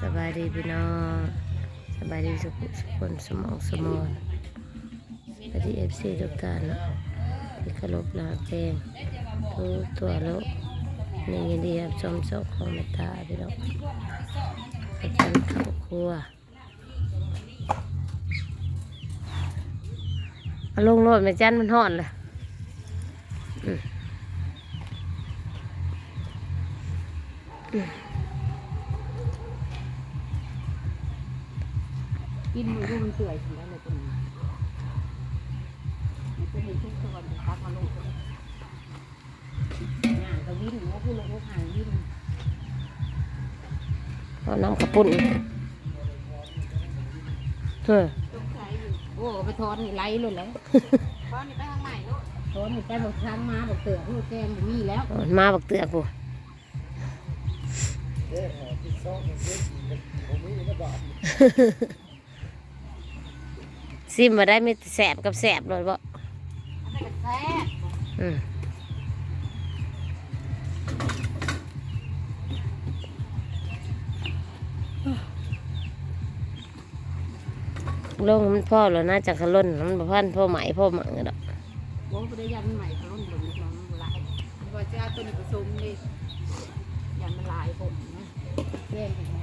สบายดีพี่น้องสบายดีสุขสุขคนสมองสมองสวัสดีเอฟซีทุกท่านเนาะที่เคารพรักแจ้งทุกตัวโลกนี่ยินดีครับชมโชคของเมตตาพี่น้องไปกันเข้าครัวลงโลดแม่จันมันห่อนเลยอืม กินมือดูมันเปื่อยถึงแล้วเลยตัวนี้มันจะเห็นทุกตัวมันตักมาลงตัวนี้งานก็วิ่งว่าผู้ลงผู้หางวิ่งเอาน้ำกระปุ่นเฮ้ยโอ้ไปทอนนี่ไล่เลยแล้วทอนนี่ไปทางไหนลูกทอนนี่ไปบอกทางมาบอกเตือกลูกแกงบ่มีแล้วเอามาบักเตือกกูซิมมา ได้มีแต่แสบกับแสบเลยบ่อันนั้นก็แซ่บอืมลงมันพ่อแล้วน่าจะขลุ่นมันบ่พันพ่อไหมพ่อหมังดอกโอ้ไปได้ยันใหม่เขาล้นหลงน้องมันหลายว่าจะเอาตัวนี้ผสมนี่ยันมันหลายผมนะแกงกันนะ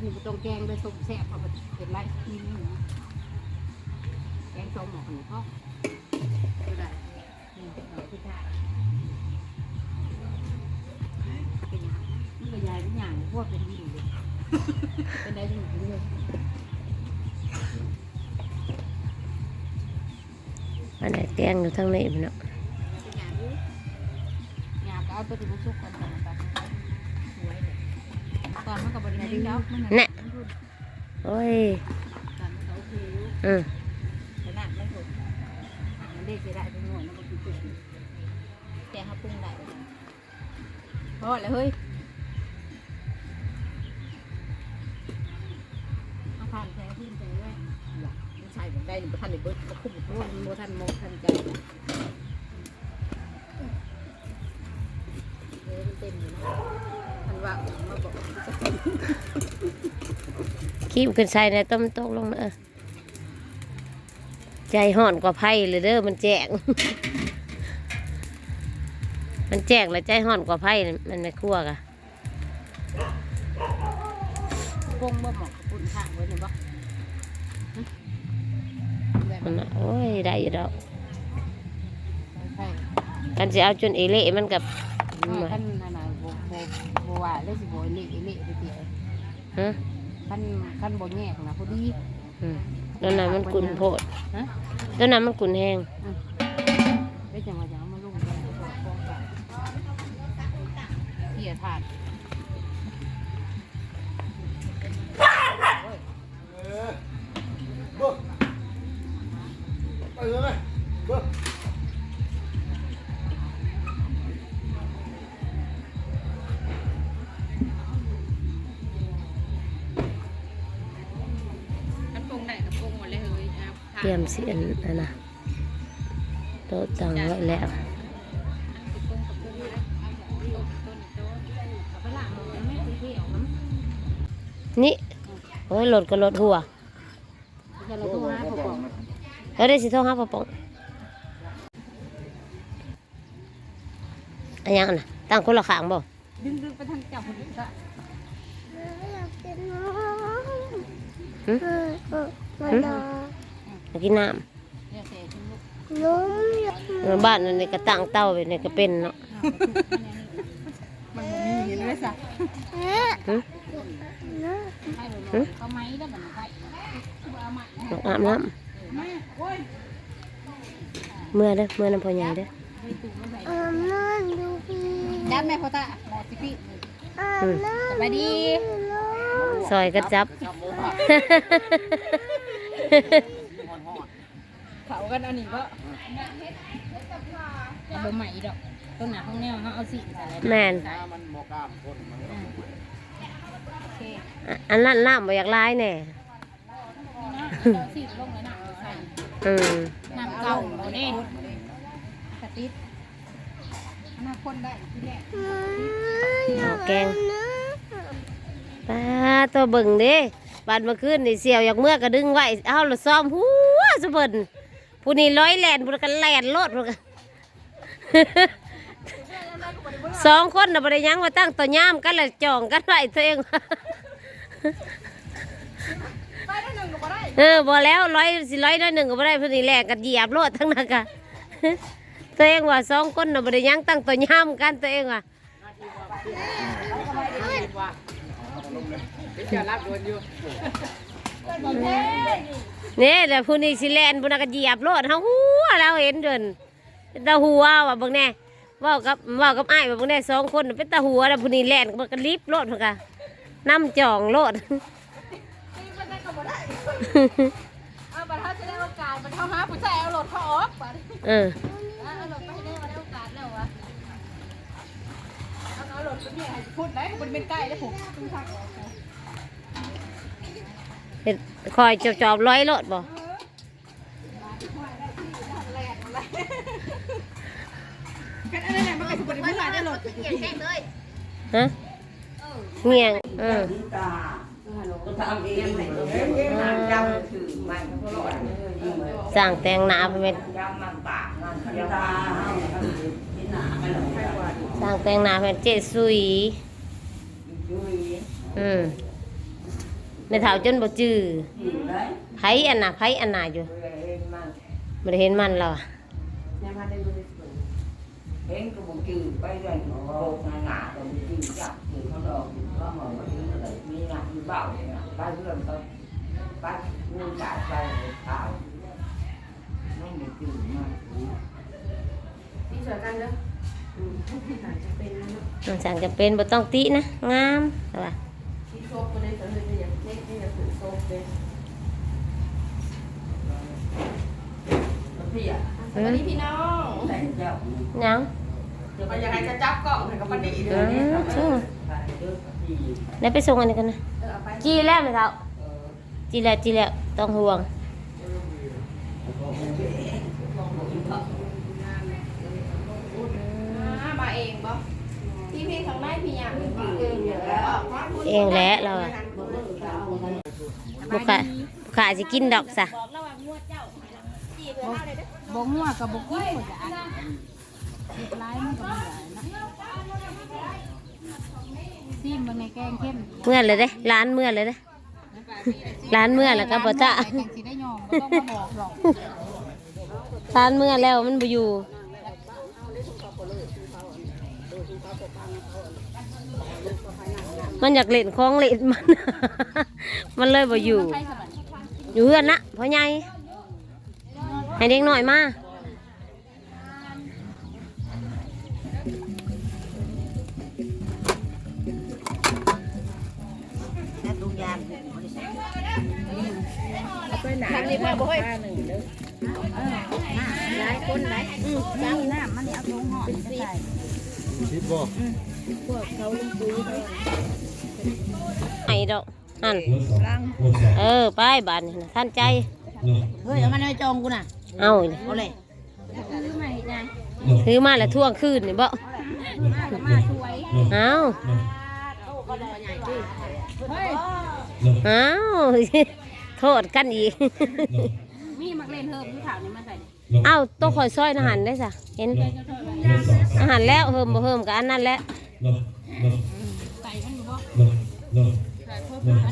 ตัวนี้บ่ต้องแกงไปต้มแซ่บเอาไปเป็นไรกินนะแกงส้มหมอกหนูพ่อก็ได้นี่เอาที่ได้เป็นยังนี่ก็ยายเป็นอย่างพวกเป็นวิ่งเลยเป็นได้ยังไงเลยอันไหนแตงอยู่ทั้งนี้พี่เนาะงานก็เอาตัวที่มันสุกก่อนนไปสวยเลยต อนมันกับบริเวณแล้วมันน่ะโอ้ยตอนมันเขาคืออืมขนาดไม่ถูกมันได้จะได้เป็นหน่วยมันก็คือจุดแต่เขาปรุงได้พอแล้วเฮ้ยเอาผ่านแค่ขึ้นไปด้วยไม่ใช่ผมได้หนึ่งท่านหนึ่งเบิร์ดมาคุ้มร่วมโมท่านโมท่านใจเฮ้ยมันเต็มอยู่นะ ท่านว่ามาบอกจะเป็นคีบขึ้นใส่ในต้มตกลงเด้อใจห่อนกว่าไผ่เลยเด้อมันแจกมันแจกแล้วใจห่อนกว่าไผ่มันในครัวกะปงบ่หมอกปุ่นข้างไว้เนี่ยบ่แบบมันน่ะโอ้ยได้อยู่ดอกใช่กันจะเอาจนเอเละมันกับ ท่านนั่นน่ะบ่บ่บ่ ว่าเลยสิบ่เละเละไปเตี้ยฮะขั้นขั้นบนแยกนะพอดีอืมแล้วนั้นมันกุนโพดฮะแล้วนั้นมันกุนแห้งได้จังว่าจังมาลงกันบ่มกันเขี่ยถาด เตรียมเสียนนั่นนะโต๊ะตั้งไว้แล้วปรุงกับปรุงเลยต้นต้นต้นเอาไปล้างมือแม่ไปเที่ยวน้ำนี่โอ้ยรถก็รถหัวจะเราต้องหาเขาบอกแล้วได้สิโทรหาปะปองอันยังน่ะตั้งคนละข้างบ่ดึงดึงไปทางเจ้าคนนี้ก็หึหึอยากกินน้เนี่ยเสร็จลูกำเออบ้านนั่นนี่ก็ตั้งเต้าไปนี่ก็เป็นเนาะมันมีเห็นไหมสักหึให้ไปเลยเขาไม้แล้วมันไปเอามาอยากอาบน้มาโอ้ยำเมื่อเด้อเมื่อน้ำพอใหญ่เด้อไปตู่มาใส่ยัดแม่พ่อตาหมอสิพี่อืมสบายดีซอยกระจับ เขากันอันนี้ก็เอาบ่ใหม่ดอกต้นหนาห้องแนวเขาเอาสีใส่อะไรแม่นมันบอกกล้ามคนมันก็โอเคอะอันนั้นน้ำบ่อยากลายแน่นะเอาสีลงเลยนะใส่อืมน้ำเก่าหมดนี่สติดอนาคตได้ที่แรกเอาแกงป้าตัวเบิ่งเด้บานเมื่อคืนนี่เสียวอยากเมื่อก็ดึงไว้เอาละซ้อมหัวสะเบิ่น ผู้นี้ร้อยแลนผู้นั้นก็แลนโลดผู้นั้นก็สองคนน่ะบ่ได้หยังมาตั้งตัวยามกันแล้วจ่องกันไว้ตัวเองไปได้หนึ่งก็บ่ได้เออบ่แล้วร้อยสิร้อยน้อยหนึ่งก็บ่ได้เพิ่นนี่แลกกันเหยียบโลดทั้งนั้นกะตัวเองว่าสองคนน่ะบ่ได้หยังตั้งตัวยามกันตัวเองว่าจะรับโดนอยู่ นี่แหละผู้นี้สิแลนผู้นั้นก็เหยียบโลดเฮาหัวเราเห็นเดินเป็นตาหัวว่าเบิ่งแน่เว้ากับเว้ากับอ้ายว่าเบิ่งแน่สองคนน่ะเป็นตาหัวแล้วผู้นี้แล่นมันก็รีบโลดเพิ่นก็นำจ่องโลดเอาบัตรเขาจะได้โอกาสบัตรเขาหาผู้ชายเอารถเขาออกบัตรเออเอารถไปให้ได้มาได้โอกาสแล้ววะเอาเอารถไปเนี่ยให้พูดได้มันเป็นใกล้ได้ผม ตุ้งทักออกเฮ็ดคอยจอบๆร้อยโลดบ่กันอะไรเนี่ยมันก็จะบริบูรณ์ได้รถเก่งแค่เลยฮะเงียงเออทำเองเลยเองมันจำถือมันก็รอดสร้างแต่งหน้าไปเป็นจำมันปากมันยาที่หนามันหลงสร้างแต่งหน้าเป็นเจสุยยุยอืม ในเถาจนบ่จื้อได้ไผอันน่ะไผอันน่ะอยู่บ่ได้เห็นมันแล้วอะเองก็บอกจืดไปเรื่อยโบกหนาตรงจืดจับจืดเขาดอกก็มองว่าอยู่อะไรมีหนักมีเบาเนี่ยไปเรื่องเขาไปงูจ่ายไปข่าไม่มีจืดมากนี่สวยกันเด้อมันสั่งจะเป็นบ่ต้องตินะ งามว่าที่ชคคนได้สวยเลย พี่อะสวัสดีพี่น้องแต่เจ้ายังเดี๋ยวมันยังไงจะจับกล่องให้กับมันดีเอเดี๋ยวนี้อช่วไปเยอะพี่ได้ไปส่งอันนี้กันนะเออเอาไปจีแล้วไหมเถาเออจีแล้วจีแล้วต้องห่วงมาเองบ่พี่พี่ข้างในพี่ยังเองอยู่แล้วเองแหละเราอะ บ่ค่ะบ่ค่ะสิกินดอกซะบ่งัวกับบ่กุ้งหมดอะลายมันก็ไม่ได้นะซีมบนในแกงเข้มเมื่อเลยเด้ร้านเมื่อเลยเด้ร้านเมื่อแล้วก็บ่จะแกงสิได้ยอมบ่ต้องมาบอกหรอกร้านเมื่อแล้วมันบ่อยู่ มันอยากเล่นของเล่นมัน มันเลยบ่อยู่ใครสบัดอยู่เฮือนนะพ่อใหญ่ให้เด็กหน่อยมาทางนี้พ่อบ่เฮ้ยหลายคนหลายอือจังน้ำมันเอาลงหอดใส่คิดบ่พวกเขาลงปุ๋ย เขาไอ้ดอกนั่นล้างเออไปบ้านนี่นะท่านใจเฮ้ยเอามาในจองกูน่ะเอานี่เอาเลยซื้อมาเฮ็ดไงถือมาแล้วท่วงคืนนี่บ่มาก็มาช่วยเอาก็ได้ใหญ่ดิเฮ้ยเอาโทษกันอีกมีมักเล่นเฮิมอยู่ถามนี่มาใส่เอาตัวคอยซอยอาหารได้สะเห็นอาหารแล้วเฮิมบ่เฮิมกับอันนั้นแหละใส่มันอยู่บ่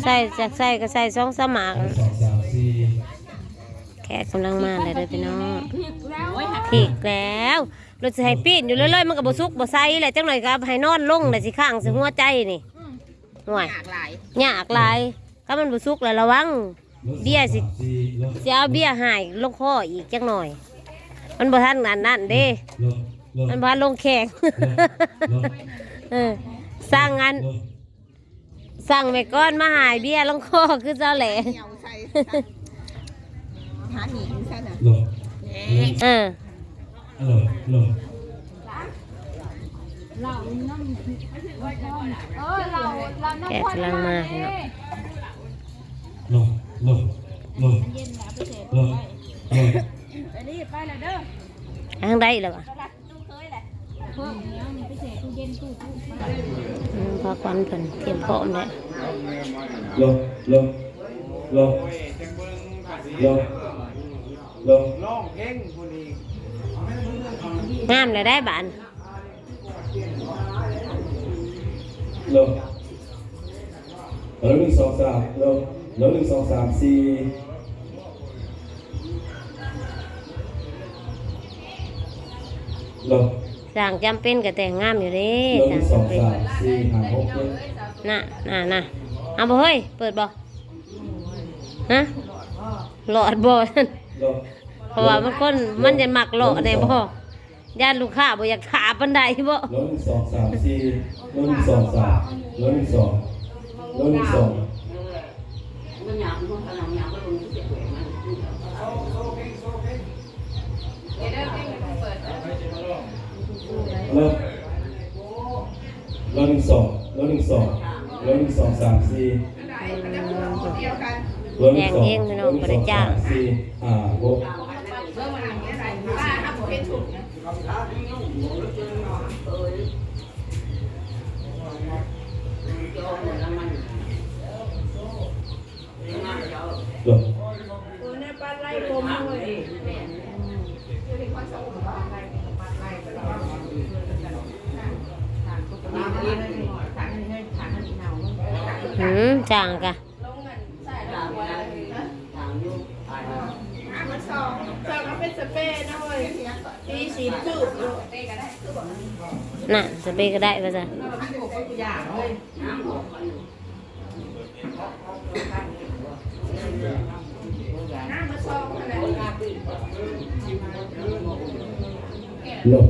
ใส่จากใส่ก็ใส่สองสมากแขกกำลังมาเลยเด้อพี่น้องโอ้ยหักผิกแล้วรถสิให้ปีนอยู่เรื่อยๆมันก็บ่สุกบ่ใส่แหละจังหน่อยก็ให้นอนลงได้สิข้างสิหัวใจนี่ห่วยหักหลายยากหลายถ้ามันบ่สุกแล้วระวังเบี้ยสิสิเอาเบี้ยหายลงคออีกจังหน่อย มันบ่ทันอันนั้นเด้ มันบ่ทันลงแข่งเออสร้างงาน สั่งไปก้อนมาหายเบี้ยลงคอคือเจ้าแหละเหนียวใส่หาหนีใส่น่ะเออเราน้ำเออเราเราน้ำแกะกำลังมาเนาะเย็นแล้วไปเสร็จไปนี่ไปเลยเด้อทางใดแล้ววะ ตู้เคยแหละ เพิ่มเนี้ยมันไปแช่ตู้เย็นตู้ตู้อืมพอควันเพิ่นเตรียมพร้อมแล้วลงลงลงลงลงร้องเพลงคนอีกงามเลยได้บานลงแล้วหนึ่งสองสามลงแล้วหนึ่งสองสามสี่ลง สร้างจำเป็นก็แต่งงามอยู่เด้แล้วหสร้านึ่งงสองจำเป็นสามสี่ห้าหกเจ็ดน่ะน่ะน่ะเอาบ่เฮ้ยเปิดบ่ฮะหลอดบ่ลงเพราะว่ามันคนมันจะมักหลอดได้บ่ญาติลูกค้าบ่อยากถาปานใดบ่แล้วหนึ่งสองสามสี่แล้วหนึ่งสองสามแล้วหนึ่งสองแล้วหนึ่งสอง มันหยาบมันขนาดห แล้วแล้วหนึ่งสองแล้วหนึ่งสองแล้วหนึ่งสองสามสี่แดงเองพี่น้องบ่ได้จ้างสี่ห้าหกหลบหืม จ้างกะสองเอาเป็นสเปรย์นะเว้ยตีสีจืดอยู่น่ะสเปรย์ก็ได้ว่าซั่นอย่างเลยหลบ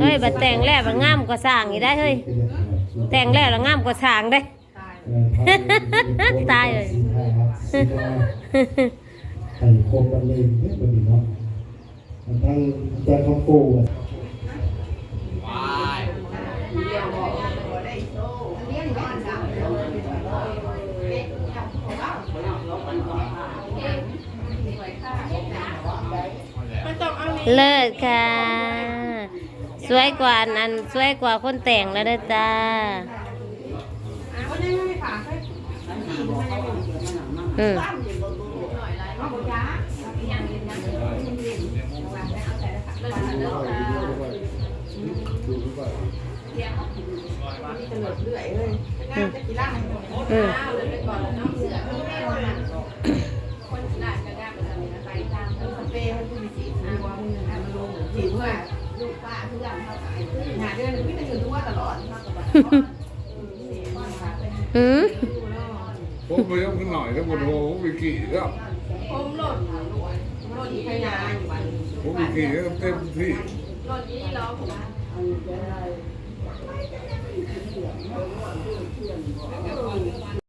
เฮ้ยบัดแต่งแล้วมันงามกว่าสร้างอีกได้เฮ้ย แต่งแล้วแล้วงามกว่าสร้างได้ ตายเลย ไข่โคมบันเลงเนี่ยบันนี้เนาะมันทั้งอาจารย์คำปูอะมันต้องเอาเลิศค่ะ สวยกว่าอันนั้นสวยกว่าคนแต่งแล้วเด้จ้าอาได้ไม่อืม เอาบุญยาอืมอืมสีเพื่อลูกป้าเพื่อนเขาขายหาเดือนไม่ได้เงินทั่วตลอดอืมผมไปยกขึ้นหน่อยแล้วปวดหัวผมไปขี่แล้วผมหล่นหล่นขยายอยู่บ้านผมไปขี่แล้วเต็มที่หล่นยี่ล้อผม